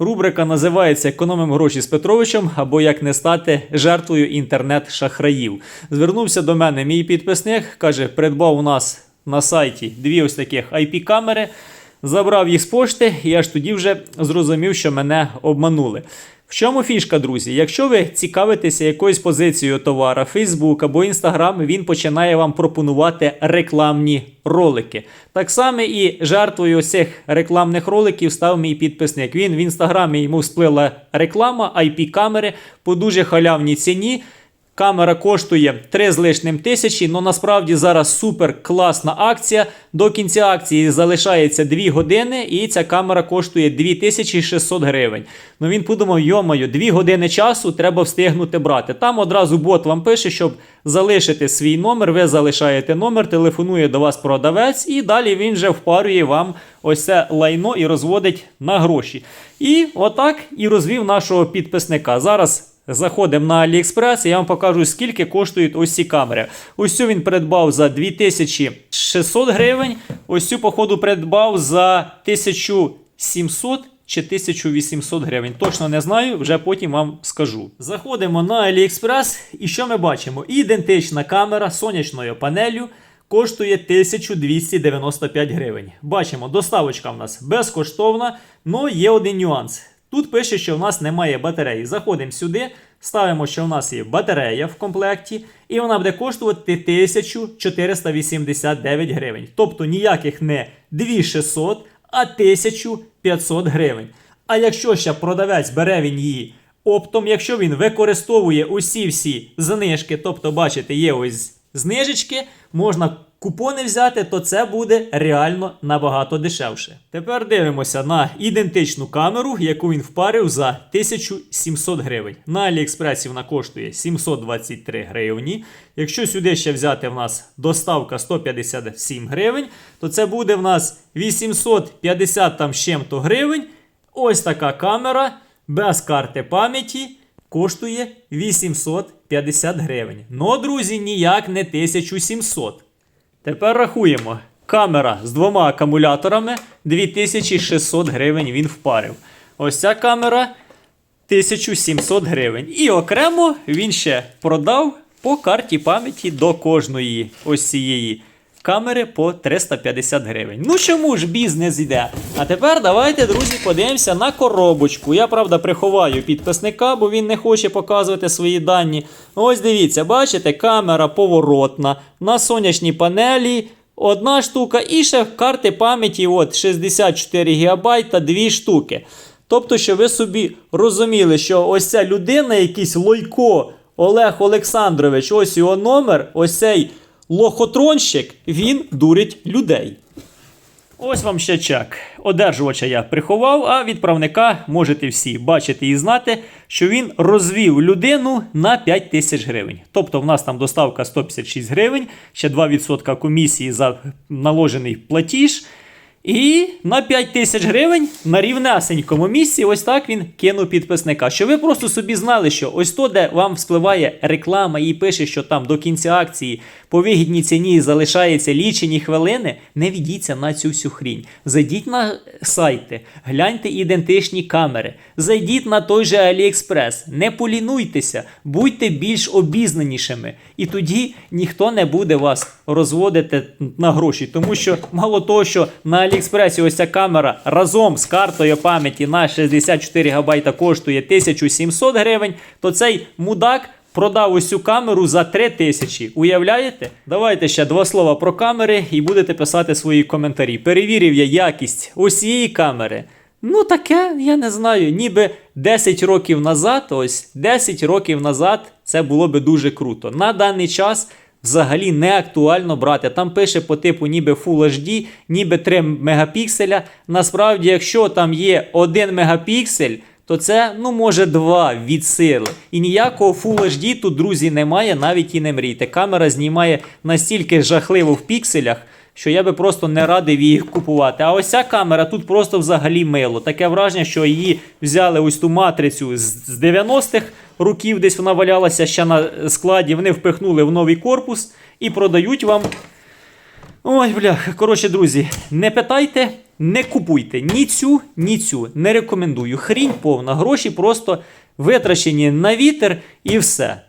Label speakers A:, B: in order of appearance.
A: Рубрика називається Економим гроші з Петровичем або як не стати жертвою інтернет-шахраїв. Звернувся до мене мій підписник, каже, придбав у нас на сайті дві ось таких IP-камери, забрав їх з пошти, і аж тоді вже зрозумів, що мене обманули. В чому фішка, друзі? Якщо ви цікавитеся якоюсь позицією товара, Facebook або Instagram, він починає вам пропонувати рекламні ролики. Так само і жертвою цих рекламних роликів став мій підписник. Він в інстаграмі йому сплила реклама IP-камери по дуже халявній ціні. Камера коштує 3 з лишним тисячі, але насправді зараз супер класна акція. До кінця акції залишається 2 години, і ця камера коштує 2600 гривень. Ну він подумав, йомаю, 2 години часу треба встигнути брати. Там одразу бот вам пише, щоб залишити свій номер. Ви залишаєте номер, телефонує до вас продавець, і далі він вже впарює вам ось це лайно і розводить на гроші. І отак і розвів нашого підписника. Зараз. Заходимо на AliExpress, і я вам покажу, скільки коштують ось ці камери. Ось цю він придбав за 2600 гривень. Ось цю, походу, придбав за 1700 чи 1800 гривень. Точно не знаю, вже потім вам скажу. Заходимо на AliExpress, і що ми бачимо? Ідентична камера сонячною панелью. Коштує 1295 гривень. Бачимо, доставочка в нас безкоштовна, але є один нюанс. Тут пише, що в нас немає батареї. Заходимо сюди, ставимо, що в нас є батарея в комплекті, і вона буде коштувати 1489 гривень. Тобто ніяких не 2600, а 1500 гривень. А якщо ще продавець бере він її оптом, якщо він використовує усі всі знижки, тобто, бачите, є ось знижечки, можна купони взяти, то це буде реально набагато дешевше. Тепер дивимося на ідентичну камеру, яку він впарив за 1700 гривень. На Аліекспресі вона коштує 723 гривні. Якщо сюди ще взяти в нас доставка 157 гривень, то це буде в нас 850 там чим-то гривень. Ось така камера без карти пам'яті коштує 850 гривень. Ну, друзі, ніяк не 1700. Тепер рахуємо. Камера з двома акумуляторами 2600 гривень він впарив. Ось ця камера 1700 гривень. І окремо він ще продав по карті пам'яті до кожної ось цієї камери по 350 гривень. Ну чому ж бізнес йде? А тепер давайте, друзі, подивимося на коробочку. Я, правда, приховаю підписника, бо він не хоче показувати свої дані. Ось дивіться, бачите, камера поворотна на сонячній панелі. Одна штука, і ще карти пам'яті от 64 ГБ та дві штуки. Тобто, що ви собі розуміли, що ось ця людина, якийсь Лойко Олег Олександрович, ось його номер, ось цей лохотронщик, він дурить людей. Ось вам ще чек. Одержувача я приховав, а відправника можете всі бачити і знати, що він розвів людину на 5 тисяч гривень. Тобто в нас там доставка 156 гривень, ще 2% комісії за наложений платіж. І на 5 тисяч гривень на рівнесенькому місці, ось так він кинув підписника. Щоб ви просто собі знали, що ось то, де вам вспливає реклама і пише, що там до кінця акції по вигідній ціні залишається лічені хвилини, не ведіться на цю всю хрінь. Зайдіть на сайти, гляньте ідентичні камери, зайдіть на той же AliExpress, не полінуйтеся, будьте більш обізнанішими. І тоді ніхто не буде вас розводити на гроші. Тому що мало того, що на Аліекспресі ось ця камера разом з картою пам'яті на 64 ГБ коштує 1700 гривень, то цей мудак. Продав ось цю камеру за 3 тисячі. Уявляєте? Давайте ще два слова про камери і будете писати свої коментарі. Перевірив я якість ось цієї камери. Ну, таке, я не знаю, ніби 10 років назад, ось 10 років назад це було би дуже круто. На даний час взагалі не актуально брати. Там пише по типу ніби Full HD, ніби 3 мегапікселя. Насправді, якщо там є 1 мегапіксель, то це, ну, може, 2 від сили. І ніякого Full HD тут, друзі, немає, навіть і не мрійте. Камера знімає настільки жахливо в пікселях що я би просто не радив її купувати. А ось ця камера тут просто взагалі мило. Таке враження, що її взяли ось ту матрицю з з 90-х років, десь вона валялася ще на складі. Вони впихнули в новий корпус і продають вам. Ой, бля, коротше, друзі, не питайте, Не купуйте ні цю, ні цю. Не рекомендую. Хрінь повна. Гроші просто витрачені на вітер і все.